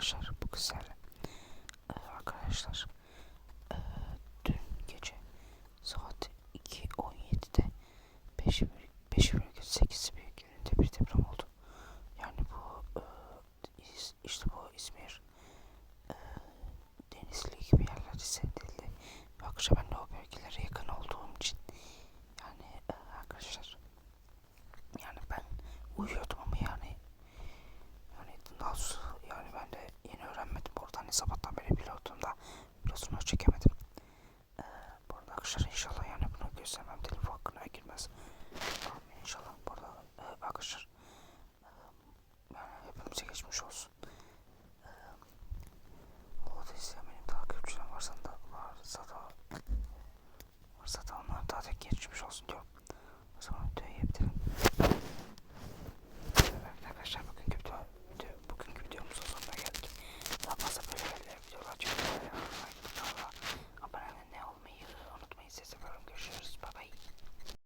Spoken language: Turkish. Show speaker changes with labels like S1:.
S1: arkadaşlar bu sizlerle. Ee, arkadaşlar ee, dün gece saat 2.17'de 5,8 büyüklüğünde bir deprem oldu. Yani bu is- işte bu hani sabahtan beri biliyordum da videosunu çekemedim. Ee, bu arada arkadaşlar inşallah yani bunu göstermem telif hakkına girmez. Amin inşallah bu arada e, arkadaşlar e, yani hepimize geçmiş olsun. E, o da izleyen benim takipçilerim varsa da varsa da varsa da onlara daha da geçmiş olsun diyorum.